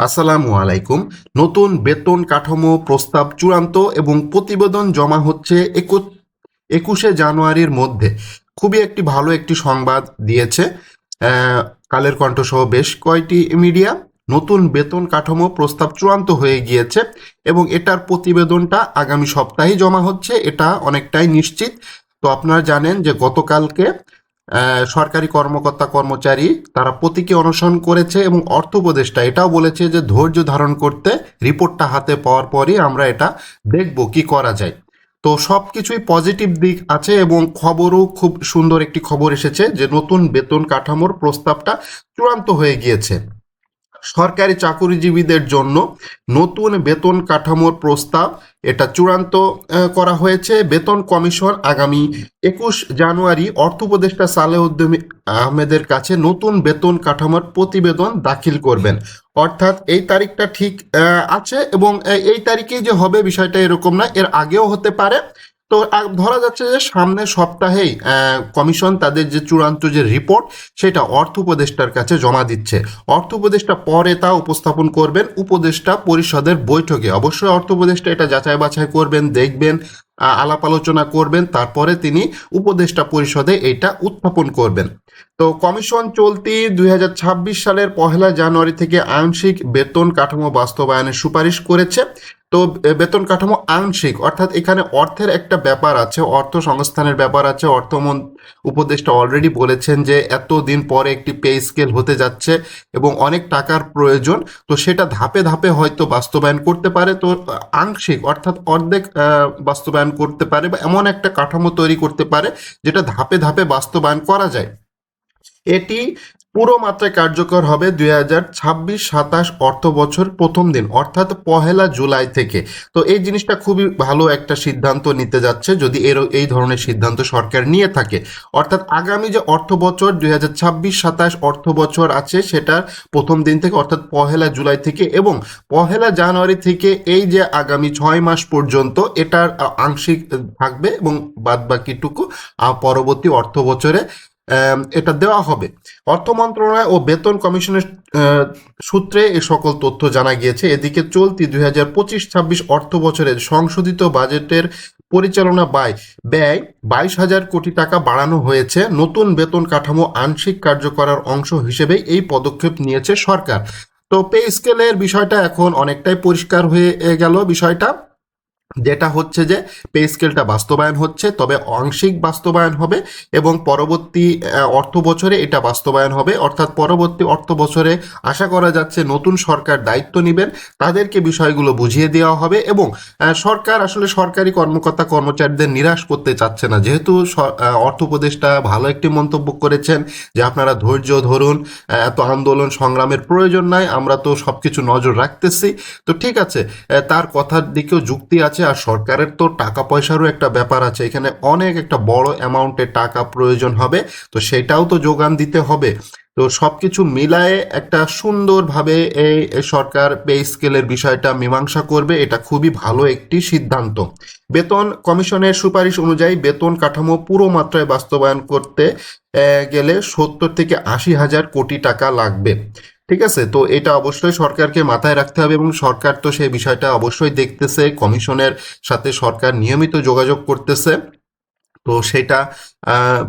আসসালামু আলাইকুম। নতুন বেতন কাঠামো প্রস্তাব চূড়ান্ত এবং প্রতিবেদন জমা হচ্ছে একু- একুশে জানুয়ারির মধ্যে। খুবই একটি ভালো একটি সংবাদ দিয়েছে। কালের কণ্ঠ সহ বেশ কয়টি মিডিয়া নতুন বেতন কাঠামো প্রস্তাব চূড়ান্ত হয়ে গিয়েছে এবং এটার প্রতিবেদনটা আগামী সপ্তাহেই জমা হচ্ছে, এটা অনেকটাই নিশ্চিত। তো আপনারা জানেন যে গতকালকে সরকারি কর্মকর্তা কর্মচারী তারা প্রতীকী অনশন করেছে এবং অর্থ উপদেষ্টা এটাও বলেছে যে ধৈর্য ধারণ করতে রিপোর্টটা হাতে পাওয়ার পরই আমরা এটা দেখব কি করা যায়। তো সব কিছুই পজিটিভ দিক আছে এবং খবরও খুব সুন্দর একটি খবর এসেছে যে নতুন বেতন কাঠামোর প্রস্তাবটা চূড়ান্ত হয়ে গিয়েছে। সরকারি চাকুরিজীবীদের জন্য নতুন বেতন কাঠামোর প্রস্তাব। এটা চূড়ান্ত করা হয়েছে। বেতন কমিশন আগামী একুশ জানুয়ারি অর্থ উপদেষ্টা সালেউদ্দিন আহমেদের কাছে নতুন বেতন কাঠামোর প্রতিবেদন দাখিল করবেন। অর্থাৎ এই তারিখটা ঠিক আছে এবং এই তারিখেই যে হবে বিষয়টা এরকম না। এর আগেও হতে পারে। তো ধরা যাচ্ছে যে সামনের সপ্তাহেই কমিশন তাদের যে চূড়ান্ত যে রিপোর্ট, সেটা অর্থ উপদেষ্টার কাছে জমা দিচ্ছে। অর্থ উপদেষ্টা পরে তা উপস্থাপন করবেন উপদেষ্টা পরিষদের বৈঠকে। অবশ্যই অর্থ উপদেষ্টা এটা যাচাই বাছাই করবেন, দেখবেন আলাপ আলোচনা করবেন, তারপরে তিনি উপদেষ্টা পরিষদে এটা উত্থাপন করবেন। তো কমিশন চলতি দুই হাজার ছাব্বিশ সালের পহেলা জানুয়ারি থেকে আংশিক বেতন কাঠামো বাস্তবায়নের সুপারিশ করেছে। তো বেতন কাঠামো আংশিক, অর্থাৎ এখানে অর্থের একটা ব্যাপার আছে, অর্থ সংস্থানের ব্যাপার আছে। অর্থমন, উপদেষ্টা অলরেডি বলেছেন যে এত দিন পরে একটি পে স্কেল হতে যাচ্ছে এবং অনেক টাকার প্রয়োজন, তো সেটা ধাপে ধাপে হয়তো বাস্তবায়ন করতে পারে। তো, আংশিক, অর্থাৎ অর্ধেক বাস্তবায়ন করতে পারে বা এমন একটা কাঠামো তৈরি করতে পারে, যেটা ধাপে ধাপে বাস্তবায়ন করা যায়। এটি পুরো মাত্রায় কার্যকর হবে দুই হাজার ছাব্বিশ সাতাশ অর্থ বছর প্রথম দিন, অর্থাৎ পহেলা জুলাই থেকে। তো এই জিনিসটা খুবই ভালো একটা সিদ্ধান্ত নিতে যাচ্ছে, যদি এর এই ধরনের সিদ্ধান্ত সরকার নিয়ে থাকে। অর্থাৎ আগামী যে অর্থ বছর দুই হাজার ছাব্বিশ সাতাশ অর্থ বছর আছে, সেটার প্রথম দিন থেকে, অর্থাৎ পহেলা জুলাই থেকে এবং পহেলা জানুয়ারি থেকে এই যে আগামী ছয় মাস পর্যন্ত এটার আংশিক থাকবে এবং বাদ বাকিটুকু পরবর্তী অর্থ বছরে এটা দেওয়া হবে। অর্থ মন্ত্রণালয় ও বেতন কমিশনের সূত্রে এ সকল তথ্য জানা গিয়েছে। এদিকে চলতি দুই হাজার পঁচিশ ছাব্বিশ অর্থ বছরের সংশোধিত বাজেটের পরিচালনা ব্যয় ব্যয় বাইশ হাজার কোটি টাকা বাড়ানো হয়েছে। নতুন বেতন কাঠামো আংশিক কার্যকরার অংশ হিসেবে এই পদক্ষেপ নিয়েছে সরকার। তো পে স্কেলের বিষয়টা এখন অনেকটাই পরিষ্কার হয়ে গেল বিষয়টা। যেটা হচ্ছে যে পে স্কেলটা বাস্তবায়ন হচ্ছে, তবে আংশিক বাস্তবায়ন হবে এবং পরবর্তী অর্থ বছরে এটা বাস্তবায়ন হবে। অর্থাৎ পরবর্তী অর্থ বছরে আশা করা যাচ্ছে নতুন সরকার দায়িত্ব নেবেন, তাদেরকে বিষয়গুলো বুঝিয়ে দেওয়া হবে এবং সরকার আসলে সরকারি কর্মকর্তা কর্মচারীদের নিরাশ করতে চাচ্ছে না। যেহেতু অর্থ উপদেষ্টা ভালো একটি মন্তব্য করেছেন যে আপনারা ধৈর্য ধরুন এত আন্দোলন সংগ্রামের প্রয়োজন নাই, আমরা তো সব কিছু নজর রাখতেছি। তো ঠিক আছে তার কথার দিকেও যুক্তি আছে আর সরকারের তো টাকা পয়সারও একটা ব্যাপার আছে। এখানে অনেক একটা বড় অ্যামাউন্টের টাকা প্রয়োজন হবে, তো সেটাও তো যোগান দিতে হবে। তো সব কিছু মিলায়ে একটা সুন্দরভাবে এই সরকার পে স্কেলের বিষয়টা মীমাংসা করবে, এটা খুবই ভালো একটি সিদ্ধান্ত। বেতন কমিশনের সুপারিশ অনুযায়ী বেতন কাঠামো পুরো মাত্রায় বাস্তবায়ন করতে গেলে সত্তর থেকে আশি হাজার কোটি টাকা লাগবে। ঠিক আছে? তো এটা অবশ্যই সরকারকে মাথায় রাখতে হবে এবং সরকার তো সেই বিষয়টা অবশ্যই দেখতেছে। কমিশনের সাথে সরকার নিয়মিত যোগাযোগ করতেছে। তো সেটা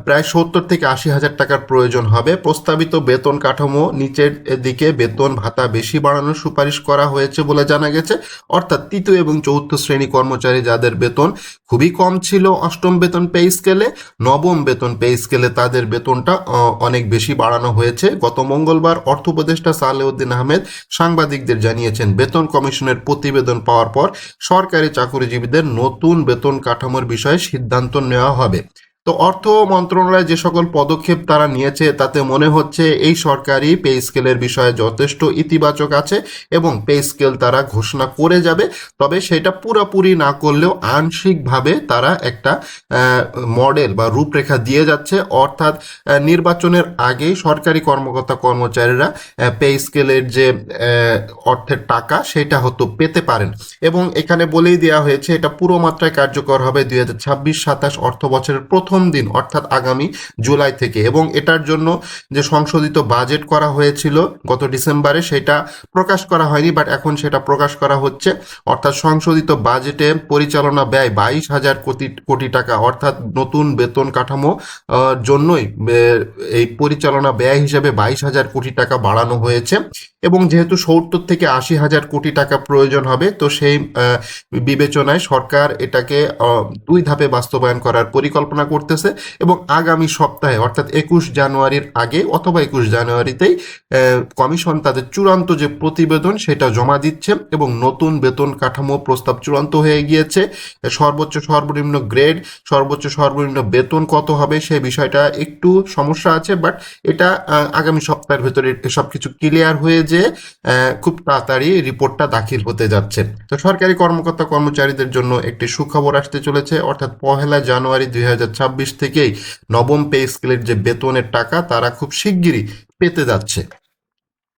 প্রায় সত্তর থেকে আশি হাজার টাকার প্রয়োজন হবে। প্রস্তাবিত বেতন কাঠামো নিচের দিকে বেতন ভাতা বেশি বাড়ানোর সুপারিশ করা হয়েছে বলে জানা গেছে। অর্থাৎ তৃতীয় এবং চতুর্থ শ্রেণি কর্মচারী যাদের বেতন খুবই কম ছিল অষ্টম বেতন পে স্কেলে, নবম বেতন পে স্কেলে তাদের বেতনটা অনেক বেশি বাড়ানো হয়েছে। গত মঙ্গলবার অর্থ উপদেষ্টা সালেউদ্দিন আহমেদ সাংবাদিকদের জানিয়েছেন, বেতন কমিশনের প্রতিবেদন পাওয়ার পর সরকারি চাকরিজীবীদের নতুন বেতন কাঠামোর বিষয়ে সিদ্ধান্ত নেওয়া হবে। তো অর্থ মন্ত্রণালয় যে সকল পদক্ষেপ তারা নিয়েছে, তাতে মনে হচ্ছে এই সরকারি পে স্কেলের বিষয়ে যথেষ্ট ইতিবাচক আছে এবং পে স্কেল তারা ঘোষণা করে যাবে। তবে সেটা পুরোপুরি না করলেও আংশিকভাবে তারা একটা মডেল বা রূপরেখা দিয়ে যাচ্ছে। অর্থাৎ নির্বাচনের আগেই সরকারি কর্মকর্তা কর্মচারীরা পে স্কেলের যে অর্থের টাকা সেটা হয়তো পেতে পারেন। এবং এখানে বলেই দেওয়া হয়েছে, এটা পুরো মাত্রায় কার্যকর হবে দুই হাজার ছাব্বিশ সাতাশ অর্থ বছরের প্রথম প্রথম দিন, অর্থাৎ আগামী জুলাই থেকে। এবং এটার জন্য যে সংশোধিত বাজেট করা হয়েছিল গত ডিসেম্বরে, সেটা প্রকাশ করা হয়নি বাট এখন সেটা প্রকাশ করা হচ্ছে। অর্থাৎ সংশোধিত বাজেটে পরিচালনা ব্যয় বাইশ হাজার কোটি কোটি টাকা, অর্থাৎ নতুন বেতন কাঠামো জন্যই এই পরিচালনা ব্যয় হিসেবে বাইশ হাজার কোটি টাকা বাড়ানো হয়েছে। এবং যেহেতু সত্তর থেকে আশি হাজার কোটি টাকা প্রয়োজন হবে, তো সেই বিবেচনায় সরকার এটাকে দুই ধাপে বাস্তবায়ন করার পরিকল্পনা করতেছে এবং আগামী সপ্তাহে, অর্থাৎ একুশ জানুয়ারির আগে অথবা একুশ জানুয়ারিতেই কমিশন তাদের চূড়ান্ত যে প্রতিবেদন সেটা জমা দিচ্ছে এবং নতুন বেতন কাঠামো প্রস্তাব চূড়ান্ত হয়ে গিয়েছে। সর্বোচ্চ সর্বনিম্ন গ্রেড, সর্বোচ্চ সর্বনিম্ন বেতন কত হবে সেই বিষয়টা একটু সমস্যা আছে, বাট এটা আগামী সপ্তাহের ভেতরে সব কিছু ক্লিয়ার হয়ে যে খুব তাড়াতাড়ি রিপোর্টটা দাখিল হতে যাচ্ছে। তো সরকারি কর্মকর্তা কর্মচারীদের জন্য একটি সুখবর আসতে চলেছে, অর্থাৎ পহেলা জানুয়ারি দুই থেকেই নবম পে স্কেলের যে বেতনের টাকা তারা খুব শিগগিরই পেতে যাচ্ছে।